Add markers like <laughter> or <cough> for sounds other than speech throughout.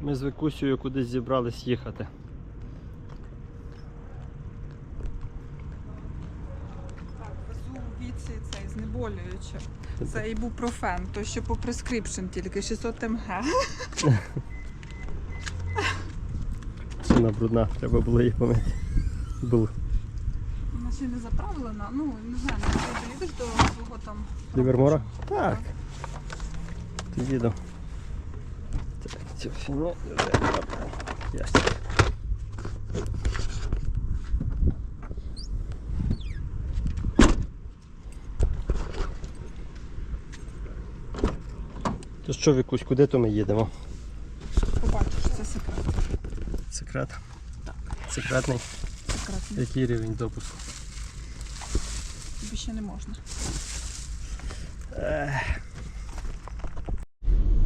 Ми з Викусією кудись зібрались їхати. Так, везу у віці цей знеболююче. Це ібупрофен, той що по прескрипшн тільки 600 МГ. Шина брудна, треба було її помити. Був. Ще не заправлена. Ну, не знаю, не доїдеш до свого там. Лівермора? Так. Ти їду. Цю вже. Ясно. То що, Вікусь, куди то ми їдемо? Побачиш, це секрет. Секрет. Так. Секретний. Секретний. Який рівень допуску? Тобі ще не можна.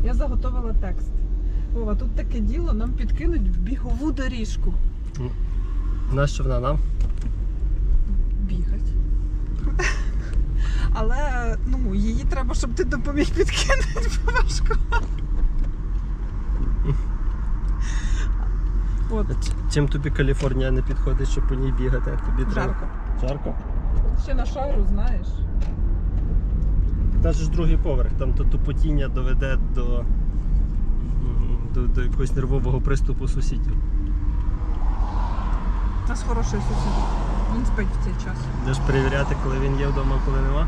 Я заготовила текст. Вова, тут таке діло, нам підкинуть бігову доріжку. Нащо вона нам? Бігать. Але ну, її треба, щоб ти допоміг підкинути, <laughs> бо важко. От, Чим тобі Каліфорнія не підходить, щоб по ній бігати, як тобі треба? жарко. Жарко? Ще на шару, знаєш. Та ж другий поверх, там то тупотіння доведе до, до, до якогось нервового приступу сусідів. У нас хороший сусід. Він спить в цей час. Будеш перевіряти, коли він є вдома, а коли нема.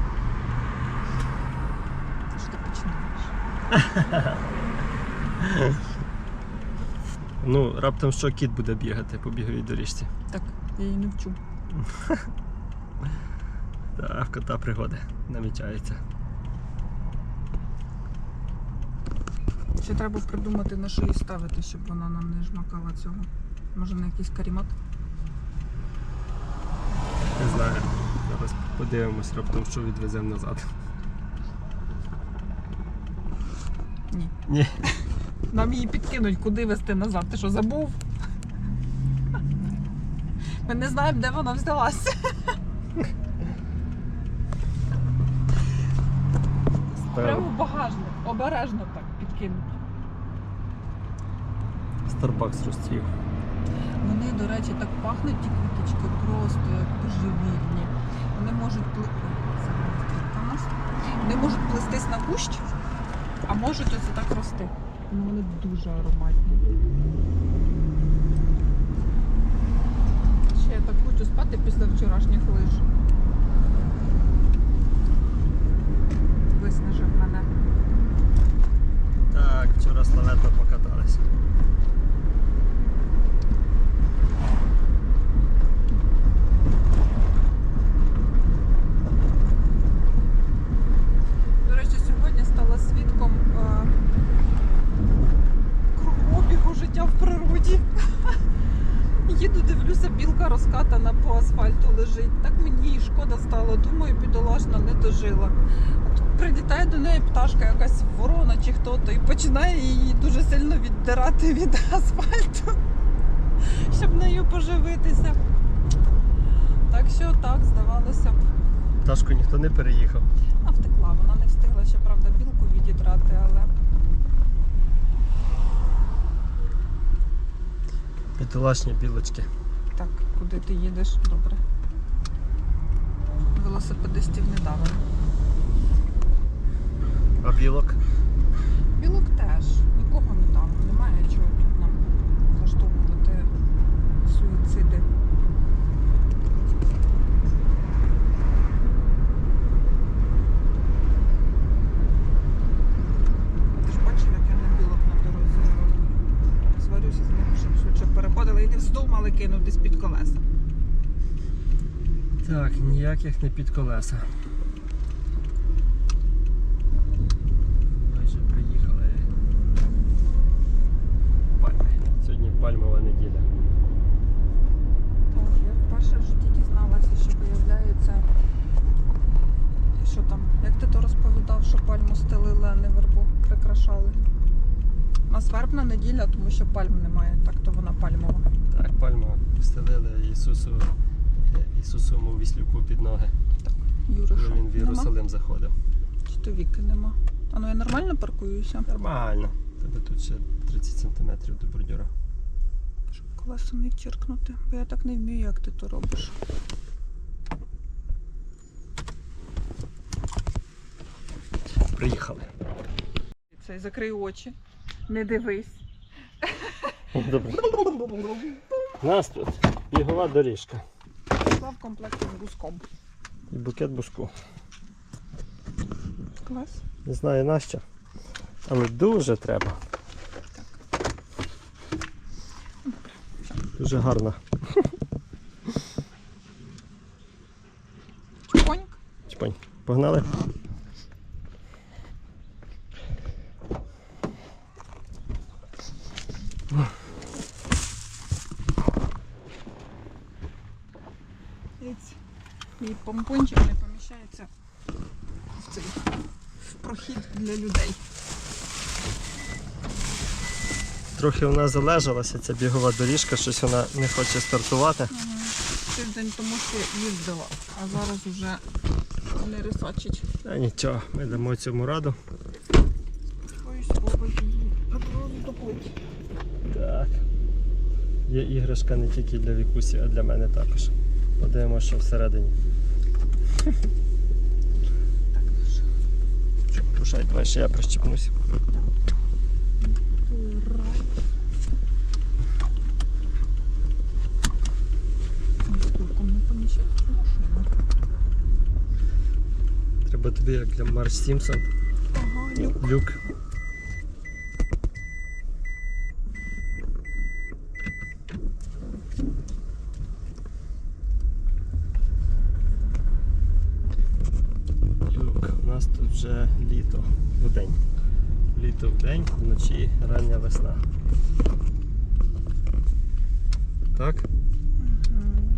Що ти починаєш? <laughs> Ну, раптом що кіт буде бігати по біговій доріжці. Так, я її не вчу. <laughs> Та в кота пригоди намічаються. Ще треба придумати на шиї ставити, щоб вона нам не жмакала цього. Може на якийсь карімат? Не знаю. Зараз подивимось, раптом що відвеземо назад. Ні. Ні. Нам її підкинуть, куди вести назад. Ти що, забув? Ми не знаємо, де вона взялася. Прямо в багажник. Обережно так підкинуть. Starbucks розцвів. Вони, до речі, так пахнуть ті квіточки просто як божевільні. Вони можуть пли... Вони можуть плестись на кущ, а можуть оце так рости. Ну, вони дуже ароматні. Ще я так хочу спати після вчорашніх лиж. Виснажив мене. Так, вчора славетно покатались. До речі, сьогодні стала свідком е, кругообігу життя в природі. Їду, білка розкатана по асфальту лежить. Так мені її шкода стало. Думаю, бідолашна не дожила. Прилітає до неї пташка, якась ворона чи хто то, і починає її дуже сильно віддирати від асфальту, <laughs> щоб нею поживитися. Так що так, здавалося б. Пташку ніхто не переїхав. Вона втекла, вона не встигла ще, правда, білку відідрати, але Бідолашні білочки. Куди ти їдеш, добре. Велосипедистів не давимо. А білок? Білок теж, нікого не дам. немає чого тут нам влаштовувати суїциди. Ти ж бачив, як я на білок на дорозі сварюся з ними, щоб швидше переходили і не вздумали кинутись під колеса. Так, ніяких не під колеса. Майже приїхали. Пальми. Сьогодні пальмова неділя. Так, я вперше в житті дізналася, що виявляється, що там, як ти то розповідав, що пальму стелили, а не вербу прикрашали. У нас вербна неділя, тому що пальм немає, так то вона пальмова. Так, пальму стелили Ісусу, Ісусовому віслюку під ноги, Юри, коли що? він в Нема? Єрусалим заходив. Чи то віки нема? А ну я нормально паркуюся? Нормально. Тебе тут ще 30 см до бордюра. Щоб колесо не черкнути, бо я так не вмію, як ти то робиш. Приїхали. Цей закрий очі, не дивись. Добре. У нас тут бігова доріжка Пішла в комплекті з буском. і букет буску. Клас. Не знаю нащо, але дуже треба. Дуже гарно. Чпоньк. Чпань. Погнали? Єць. Мій помпончик не поміщається в цей в прохід для людей. Трохи вона залежалася, ця бігова доріжка, щось вона не хоче стартувати. Тиждень тому що їздила, а зараз вже не рисачить. Та нічого, ми дамо цьому раду. Так. Є іграшка не тільки для Вікусі, а для мене також. Подивимося, що всередині. Що, Пушай, давай ще я прищепнусь. Толком не поміщається в машину. Треба тобі, як для Марш Сімпсон, Ага, люк. люк. Люк. У нас тут вже літо в день. Літо в день, вночі рання весна. Так? Мгм.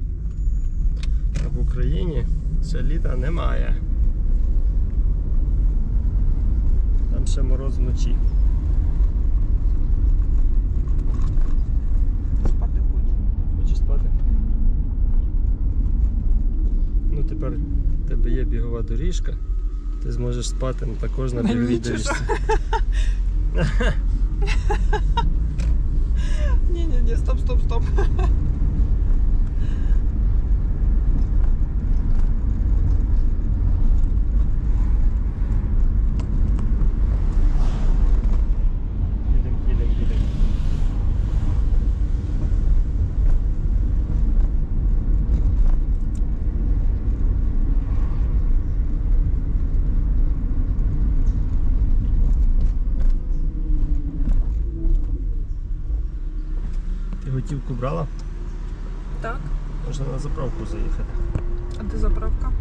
А в Україні ще літа немає. Там ще мороз вночі. Спати хочу. Хочеш спати? Ну тепер в тебе є бігова доріжка. Ти зможеш спати ну, також на біговій доріжці. Ні, ні, ні, стоп, стоп, стоп. Готівку брала? Так. Можна на заправку заїхати. А де заправка?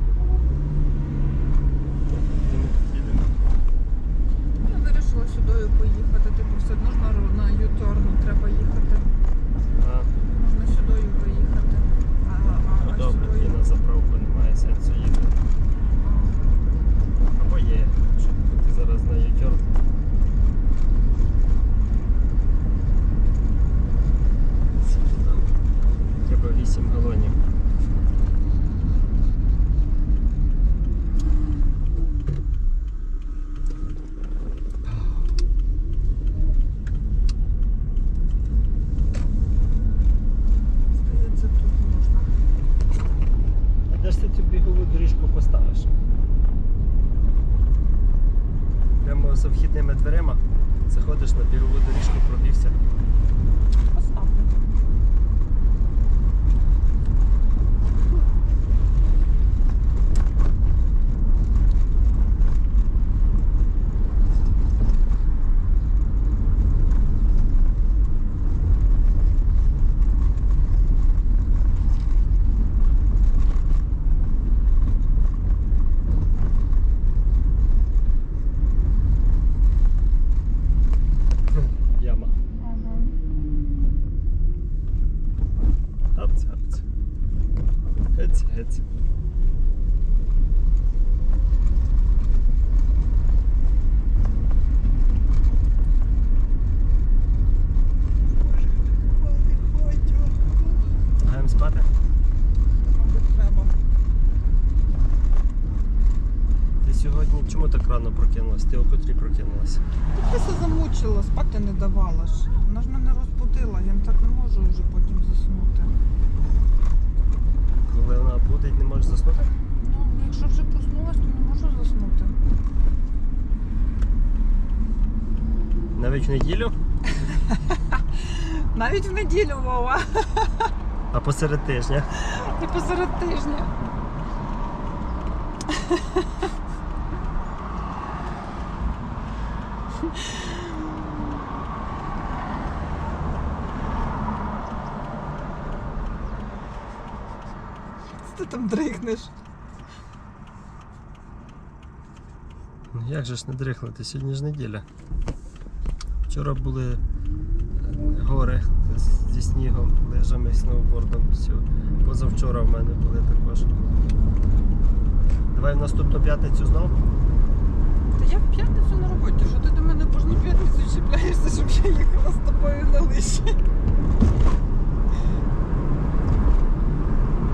Я вирішила сюди поїхати. Типу, все одно ж на, на Юторну треба їхати. А, Можна сюди виїхати. А, а, ну а добре, сюди- тоді на заправку немає сенсу їхати. Або є, щоб ти зараз на ютьор. Прокинулась? Ти о котрій прокинулася? Тися замучила, спати не давала ж. Вона ж мене розбудила, я так не можу вже потім заснути. Коли вона буде, не можеш заснути? Ну, якщо вже проснулась, то не можу заснути. Навіть в неділю, <laughs> Навіть в неділю, Вова. а посеред тижня. І посеред тижня. <laughs> Що ти там дрихнеш? Ну як же ж не дрихнути? Сьогодні ж неділя. Вчора були е, гори зі снігом, лижами, сноубордом. Позавчора в мене були також. Давай в наступну п'ятницю знов. Я в п'ятницю на роботі, що ти до мене кожну п'ятницю чіпляєшся, щоб я їхала з тобою на лиші.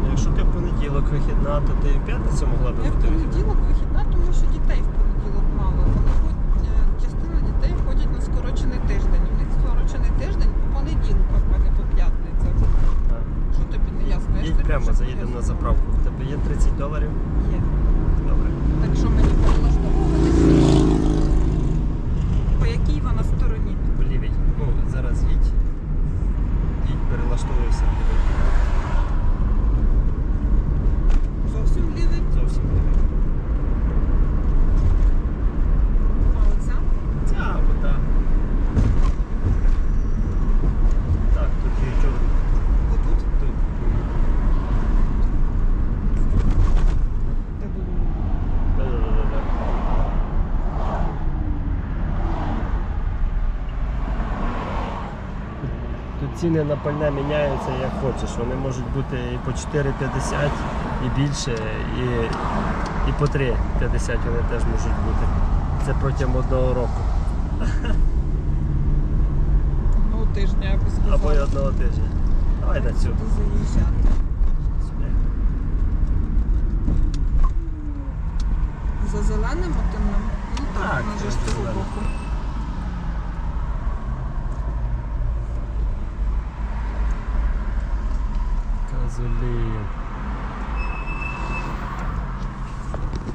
Ну, якщо ти в понеділок вихідна, то ти в п'ятницю могла би Я в бути вихідна. понеділок вихідна, тому що дітей в понеділок мало. Вони ходять, е, частина дітей ходять на скорочений тиждень. У них скорочений тиждень по понеділках, а не по п'ятницях. Що тобі не ясно? Я ж Їдь тобі прямо, вже заїдемо на пояснила. заправку. В тебе є 30 доларів? Є. Добре. Так що мені перелаштовувати? По якій вона стороні? По лівій. Ну, зараз їдь. Їдь, перелаштовуйся. Зовсім лівий. Зовсім лівий. А оця? Ця або та. Так, тут є чого. Отут? Тут. Де було? Да-да-да-да. Тут ціни на пальне міняються як хочеш. Вони можуть бути і по 4,50, і більше, і, і по 3,50 вони теж можуть бути. Це протягом одного року. Одного тижня, я би сказала. Або й одного тижня. Давай на цю. За зеленим отим? Ну так, Так, на це же ж за цього зеленим. боку.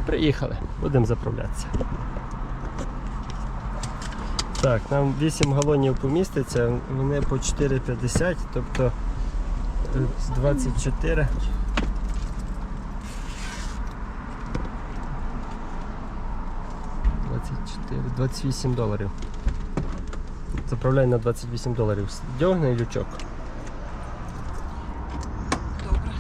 Приїхали, будемо заправлятися. Так, нам 8 галонів поміститься, вони по 4,50, тобто е, 24. «24, 28 доларів. Заправляй на 28 доларів. Дьогни лючок. Добре.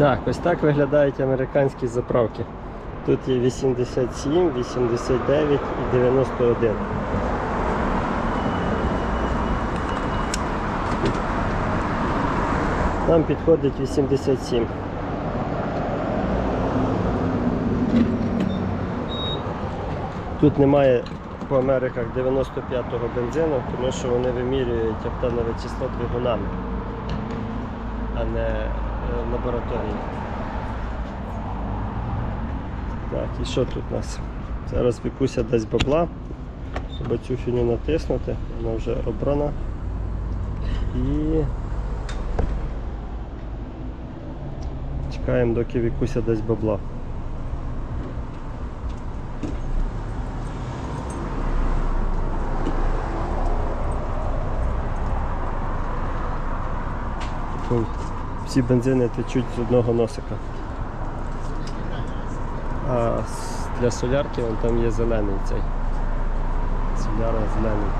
Так, ось так виглядають американські заправки. Тут є 87, 89 і 91. Нам підходить 87. Тут немає по Америках 95-го бензину, тому що вони вимірюють октанове число двигунами, а не лабораторії. Так, і що тут у нас? Зараз Вікуся дасть бабла, щоб цю фіню натиснути, вона вже обрана. І чекаємо, доки Вікуся дасть бабла. Всі бензини течуть з одного носика. А для солярки вон там є зелений цей. Соляра зелений.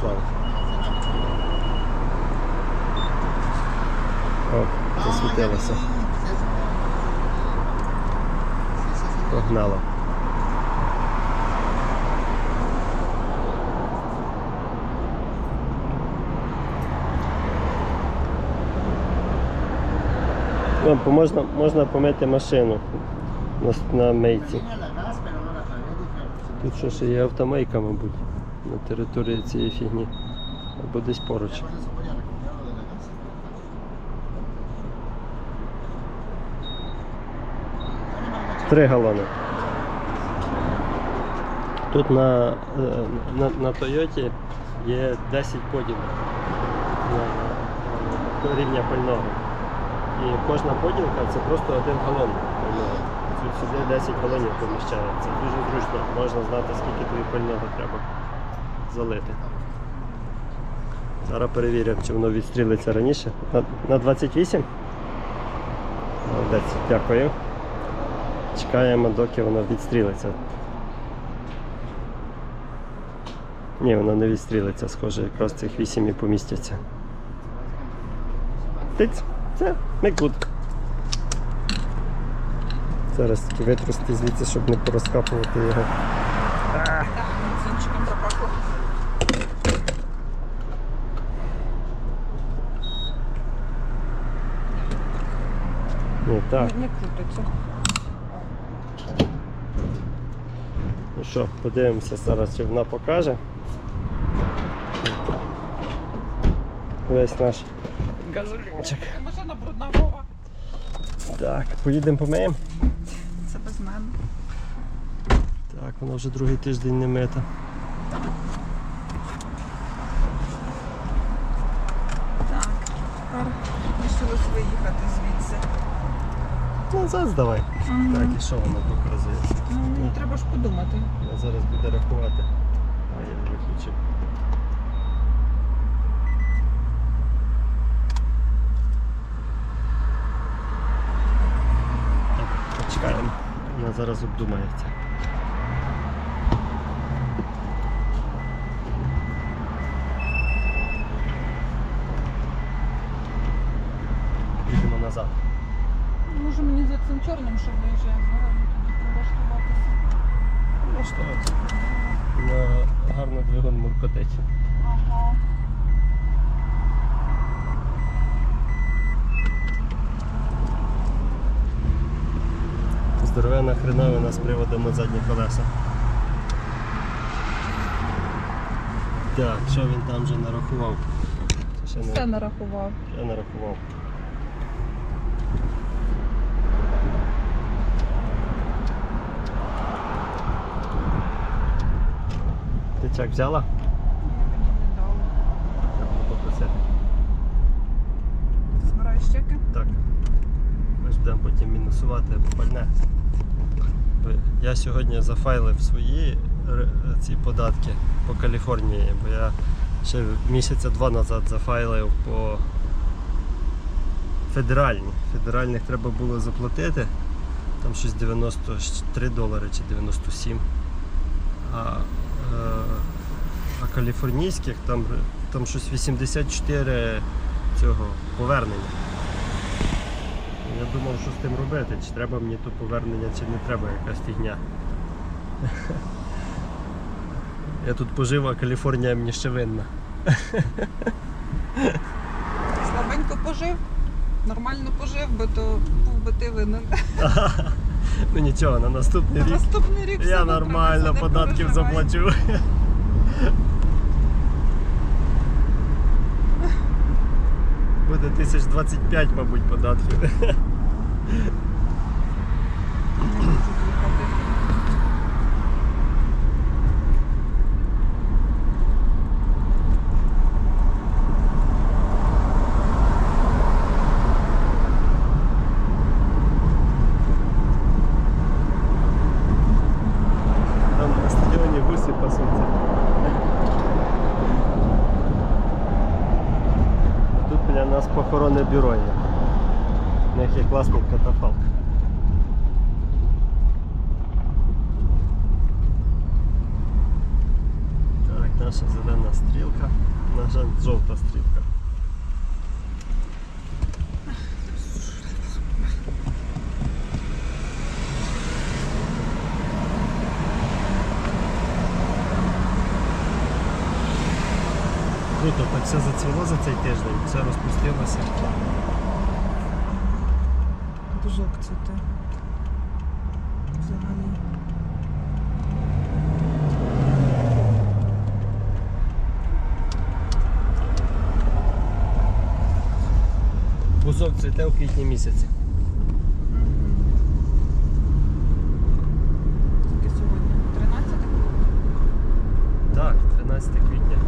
Шланг. О, засвітилося. Погнало. Можна можна помити машину на, на мийці. Тут що ще є автомийка, мабуть, на території цієї фігні. Або десь поруч. Три галони. Тут на е, на, на Тойоті є 10 поділів на, на рівня пального. І кожна поділка це просто один галон. Сюди 10 галонів поміщається. Дуже зручно, можна знати, скільки тобі пального треба залити. Зараз перевіримо, чи воно відстрілиться раніше. На, на 28? Молодець, дякую. Чекаємо, доки воно відстрілиться. Ні, воно не відстрілиться, схоже, якраз цих 8 і помістяться. Тиць, це ми good. Зараз тільки витрусти звідси, щоб не порозкапувати його. Так, бензинчиком запахло. Ні, так. Не, не крутиться. Ну що, подивимося зараз, чи вона покаже. Весь наш газолінчик. Так, поїдемо помиємо. Це без мене. Так, вона вже другий тиждень не мита. Так, тепер лишилось виїхати звідси. Назад здавай. Мгм. Так, і що вона показує? Ну, треба ж подумати. Я зараз буде рахувати. А я виключив. Так, Почекаємо. Вона зараз обдумається. Їдемо назад. Може мені за цим чорним, що виїжджає згорами тоді прилаштуватися. Ну що, на гарно двигун муркотить. Ага. Здоровена хреновина з приводом задні колеса. Так, що він там вже нарахував? Це Ще Все нарахував. ще нарахував. Ти чек взяла? Не. Треба попросити. Ти збираєш чеки? Так. Ми ж будемо потім мінусувати пальне. Я сьогодні зафайлив свої ці податки по Каліфорнії, бо я ще місяця два назад зафайлив по федеральні. Федеральних треба було заплатити. Там щось 93 долари чи 97. А, е, а каліфорнійських там, там щось 84 цього повернення. Я думав, що з тим робити, чи треба мені то повернення, чи не треба якась фігня. Я тут пожив, а Каліфорнія мені ще винна. Слабенько пожив. Нормально пожив, бо то був би ти винен. <laughs> Ну нічого, на наступний На рік наступний рік я нормально податків заплачу. Буде 1025, мабуть, податків. Не можу їхати. Там на стадіоні гусі пасуться. Тут біля нас похоронне бюро є. У все зацвіло за цей тиждень, все розпустилося. Дужок цвіте. Взагалі. Бузок цвіте у квітні місяці. Тільки сьогодні? 13? Так, 13 квітня.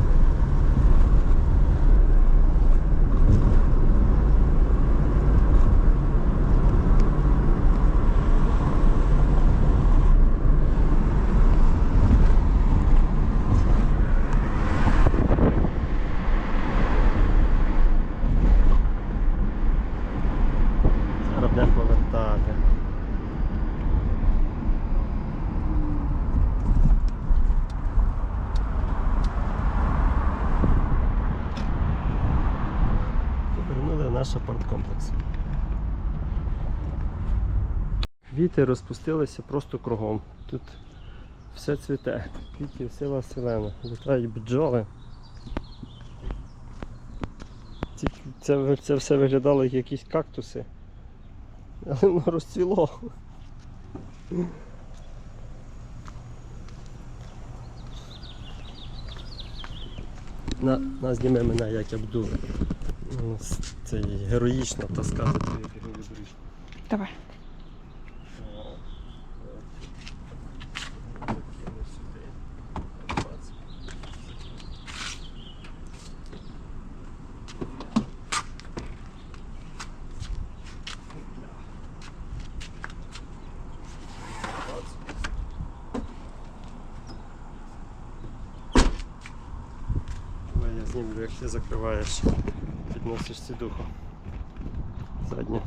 Наш апарткомплекс. Квіти розпустилися просто кругом. Тут все цвіте. Квітів сила селена. Літають бджоли. Це, це все виглядало як якісь кактуси. Але воно розцвіло. На, на зніме мене, як я буду ну, це героїчно таскати. Давай. Знімлю, як ти закриваєш, підносиш сідуху. Заднє.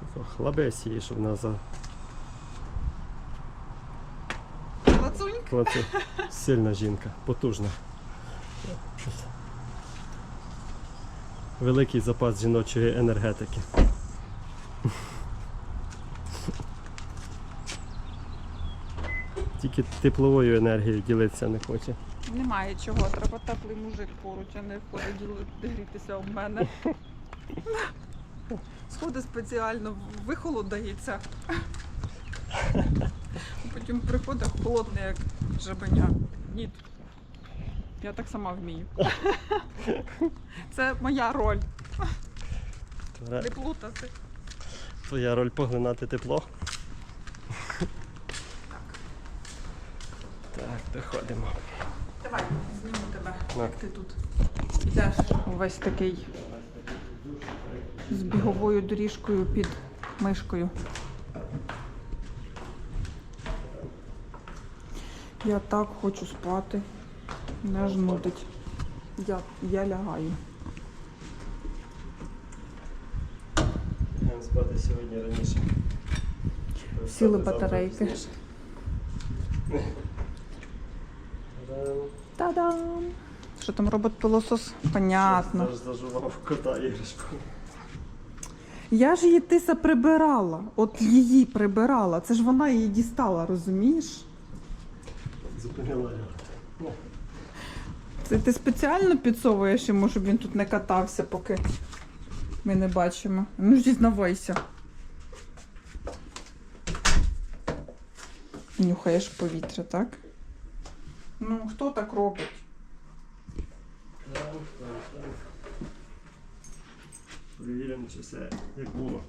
Тако Хлабець її, щоб вона за Лацуньк. Клаце. Сильна жінка, потужна. Великий запас жіночої енергетики. Тільки тепловою енергією ділитися не хоче. Немає чого, треба теплий мужик поруч, а не ходить грітися об мене. Сходи спеціально, вихолодається. Потім приходить холодний, як жабеня. Ні. Я так сама вмію. Це моя роль. Не плутати. Твоя роль поглинати тепло. Так, доходимо. Давай, зніму тебе. На. Як ти тут йдеш увесь такий з біговою доріжкою під мишкою. Я так хочу спати. Не ж. Я, я лягаю. Будемо спати сьогодні раніше. Сіли Завтра батарейки. пізніше. <laughs> Та-дам. Та-дам! Що там робот пилосос? Понятно. Я Аж зажував кота іграшку. Я ж її тиса прибирала. От її прибирала. Це ж вона її дістала, розумієш? Зупинила його. Це ти спеціально підсовуєш йому, щоб він тут не катався, поки ми не бачимо. Ну ж дізнавайся. Нюхаєш повітря, так? Ну, хто так робить? Перевіримо, чи все як було.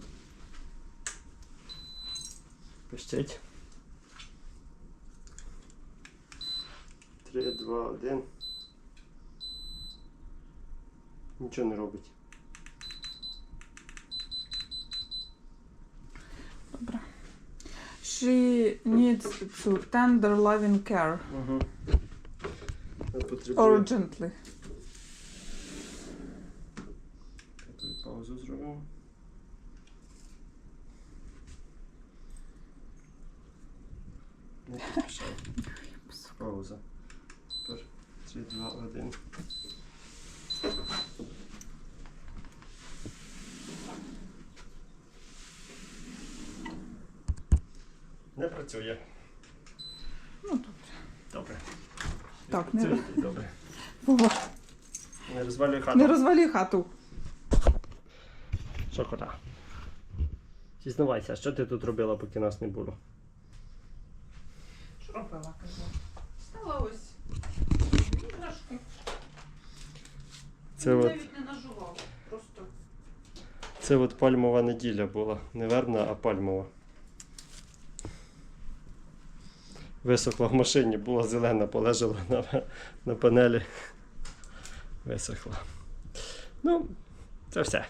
Пищить. Три, два, один. Нічого не робить. she needs to tender loving care. Mm -hmm. Urgently. Не працює. Ну тут. Добре. Так, не- Працює, добре. Не розвалюй хату. не розвалі хату. Що кота? Зізнавайся, що ти тут робила, поки нас не було? Що робила, кажу? Стала ось іграшки. Це Він от, навіть не нажував. Просто це от пальмова неділя була. Не вербна, а пальмова. Висохла в машині, була зелена, полежала на, на панелі. Висохла. Ну, це все.